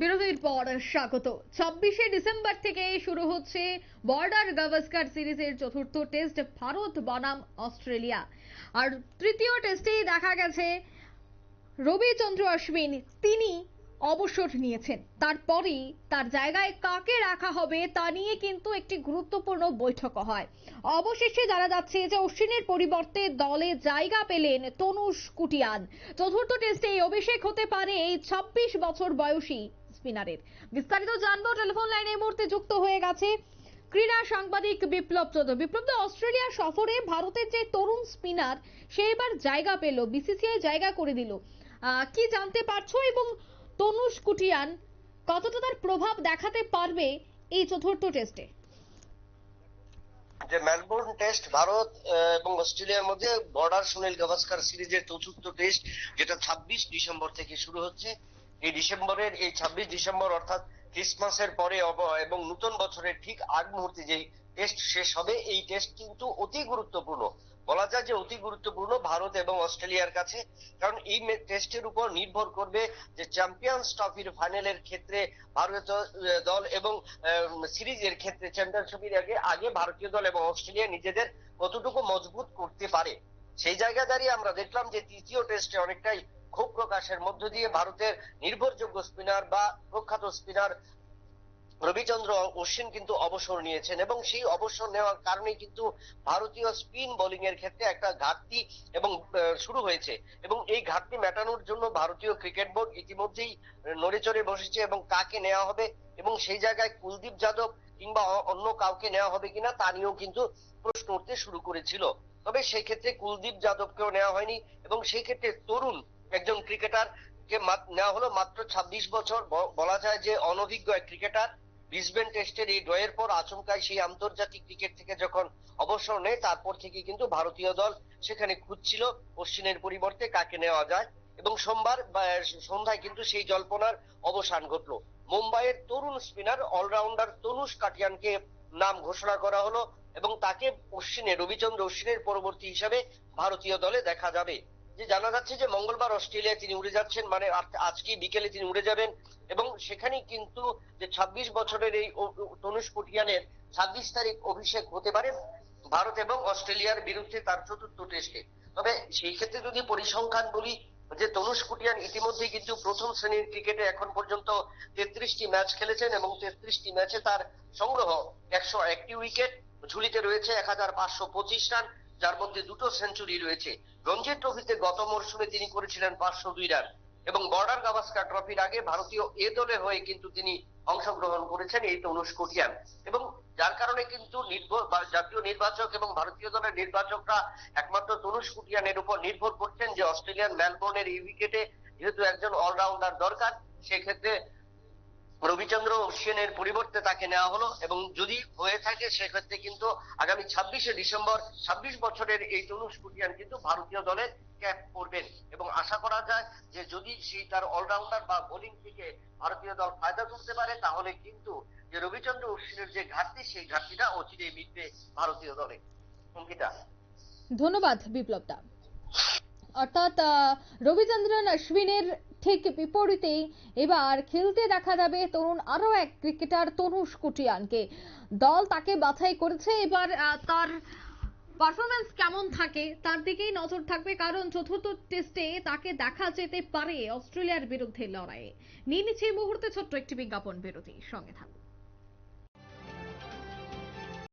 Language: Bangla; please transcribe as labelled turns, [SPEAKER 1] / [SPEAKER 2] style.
[SPEAKER 1] বিরতির পর স্বাগত। ছাব্বিশে ডিসেম্বর থেকে শুরু হচ্ছে বর্ডার গাভাস্কার সিরিজের চতুর্থ টেস্ট, ভারত বনাম অস্ট্রেলিয়া। আর তৃতীয় টেস্টেই দেখা গেছে রবিচন্দ্র অশ্বিন, তিনি অবসর নিয়েছেন। তারপরেই তার জায়গায় কাকে রাখা হবে তা নিয়ে কিন্তু একটি গুরুত্বপূর্ণ বৈঠক হয়। অবশেষে জানা যাচ্ছে যে অশ্বিনের পরিবর্তে দলে জায়গা পেলেন তনুষ কুটিয়ান। চতুর্থ টেস্টে অভিষেক হতে পারে এই ছাব্বিশ বছর বয়সী স্পিনারের। বিস্তারিত জানব, টেলিফোন লাইনে এই মুহূর্তে যুক্ত হয়ে গেছে ক্রীড়া সাংবাদিক বিপ্লব চৌধুরী। বিপ্লব অস্ট্রেলিয়া সফরে ভারতের যে তরুণ স্পিনার, সে এবার জায়গা পেল বিসিসিআই জায়গা করে দিল। কি জানতে পারছ এবং তনুষ কুটিয়ান কতটা তার প্রভাব দেখাতে পারবে এই চতুর্থ টেস্টে?
[SPEAKER 2] যে মেলবোর্ন টেস্ট ভারত এবং অস্ট্রেলিয়ার মধ্যে বর্ডার সুনীল গাভাস্কার সিরিজের চতুর্থ টেস্ট, যেটা ছাব্বিশ ডিসেম্বর থেকে শুরু হচ্ছে। এই ডিসেম্বরের, এই ছাব্বিশ ডিসেম্বর অর্থাৎ ক্রিসমাসের পরে এবং নতুন বছরের ঠিক আগ মুহূর্তে যেই টেস্ট শেষ হবে, এই টেস্ট কিন্তু অতি গুরুত্বপূর্ণ। বলা যায় যে অতি গুরুত্বপূর্ণ ভারত এবং অস্ট্রেলিয়ার কাছে, কারণ এই টেস্টের উপর নির্ভর করবে যে চ্যাম্পিয়ন্স ট্রফির ফাইনালের ক্ষেত্রে ভারতীয় দল এবং সিরিজের ক্ষেত্রে চ্যাম্পিয়নশিপের আগে আগে ভারতীয় দল এবং অস্ট্রেলিয়া নিজেদের কতটুকু মজবুত করতে পারে। সেই জায়গা দাঁড়িয়ে আমরা দেখলাম যে তৃতীয় টেস্টে অনেকটাই ক্ষোভ প্রকাশের মধ্য দিয়ে ভারতের নির্ভরযোগ্য স্পিনার বা প্রখ্যাত স্পিনার রবিচন্দ্র অশ্বিন কিন্তু অবসর নিয়েছেন এবং সেই অবসর নেওয়ার কারণে কিন্তু ভারতীয় স্পিন বোলিং এর ক্ষেত্রে একটা ঘাটতি এবং শুরু হয়েছে। এবং এই ঘাটতি মেটানোর জন্য ভারতীয় ক্রিকেট বোর্ড ইতিমধ্যেই নড়েচড়ে বসেছে এবং কাকে নেওয়া হবে এবং সেই জায়গায় কুলদীপ যাদব কিংবা অন্য কাউকে নেওয়া হবে কিনা তা নিয়েও কিন্তু প্রশ্ন উঠতে শুরু করেছিল। তবে সেই ক্ষেত্রে কুলদীপ যাদবকেও নেওয়া হয়নি এবং সেই ক্ষেত্রে তরুণ একজন ক্রিকেটার কে মাত- নেওয়া হলো মাত্র ২৬ বছর। বলা যায় যে অনভিজ্ঞ এক ক্রিকেটার। ব্রিসবেন টেস্টের এই ড্রয়ের পর আচমকায় সেই আন্তর্জাতিক ক্রিকেট থেকে যখন অবসর নেয়, তারপর থেকে কিন্তু ভারতীয় দল সেখানে খুঁজছিল অশ্বিনের পরিবর্তে কাকে নেওয়া যায়। এবং সোমবার সন্ধ্যায় কিন্তু সেই জল্পনার অবসান ঘটলো। মুম্বাইয়ের তরুণ স্পিনার, অলরাউন্ডার তনুষ কাটিয়ানকে নাম ঘোষণা করা হলো এবং তাকে অশ্বিনের রবিচন্দ্র অশ্বিনের পরবর্তী হিসাবে ভারতীয় দলে দেখা যাবে। যে জানা যাচ্ছে যে মঙ্গলবার অস্ট্রেলিয়ায় তিনি উড়ে যাচ্ছেন মানে আজ- আজকে বিকেলে তিনি উড়ে যাবেন এবং সেখানেই কিন্তু যে ২৬ বছরের এই তনুষ কুটিয়ানের ছাব্বিশ তারিখ অভিষেক হতে পারে ভারত এবং অস্ট্রেলিয়ার বিরুদ্ধে তার চতুর্থ টেস্টে তবে সেই ক্ষেত্রে যদি পরিসংখ্যান বলি, যে তনুষ কুটিয়ান ইতিমধ্যেই কিন্তু প্রথম শ্রেণির ক্রিকেটে এখন পর্যন্ত তেত্রিশটি ম্যাচ খেলেছেন এবং তেত্রিশটি ম্যাচে তার সংগ্রহ একশো একটি উইকেট, ঝুলিতে রয়েছে এক হাজার পাঁচশো পঁচিশ রান। যার মধ্যে দুটো সেঞ্চুরি রয়েছে। রঞ্জি ট্রফিতে গত মরশুমে তিনি করেছিলেন পাঁচশো দুই রান এবং বর্ডার গাভাস্কার ট্রফির আগে ভারতীয় এ দলে হয়ে কিন্তু তিনি অংশগ্রহণ করেছেন এই তনুষ কোটিয়ান। এবং যার কারণে কিন্তু জাতীয় নির্বাচক এবং ভারতীয় দলের নির্বাচকরা একমাত্র তনুষ কুটিয়ানের উপর নির্ভর করছেন যে অস্ট্রেলিয়ান মেলবোর্নের এই উইকেটে যেহেতু একজন অলরাউন্ডার দরকার, সেক্ষেত্রে রবিচন্দ্র অশ্বিনের পরিবর্তে তাকে নেওয়া হলো এবং যদি হয়ে থাকে, সেক্ষেত্রে কিন্তু আগামী ছাব্বিশে ডিসেম্বর, ছাব্বিশ বছরের এই তনুষ কুটিয়ান কিন্তু ভারতীয় দলের ক্যাপ করবেন। এবং আশা করা যায় যে যদি সেই তার অলরাউন্ডার বা বোলিং থেকে ভারতীয় দল ফায়দা তুলতে পারে, তাহলে কিন্তু যে রবিচন্দ্র অশ্বিনের যে ঘাটতি, সেই ঘাটতিটা অচিরেই মিটবে ভারতীয় দলে। অঙ্কিতা।
[SPEAKER 1] ধন্যবাদ বিপ্লবদা। অর্থাৎ রবিচন্দ্রন অশ্বিনের ঠিক বিপরীতেই এবার খেলতে দেখা যাবে তরুণ আরও এক ক্রিকেটার তনুষ কুটিয়ানকে। দল তাকে বাছাই করেছে এবার তার পারফরমেন্স কেমন থাকে তার দিকেই নজর থাকবে, কারণ চতুর্থ টেস্টে তাকে দেখা যেতে পারে অস্ট্রেলিয়ার বিরুদ্ধে লড়াইয়ে। নিয়ে নিচ্ছে এই মুহূর্তে ছোট্ট একটি বিজ্ঞাপন বিরতি, সঙ্গে থাকুন।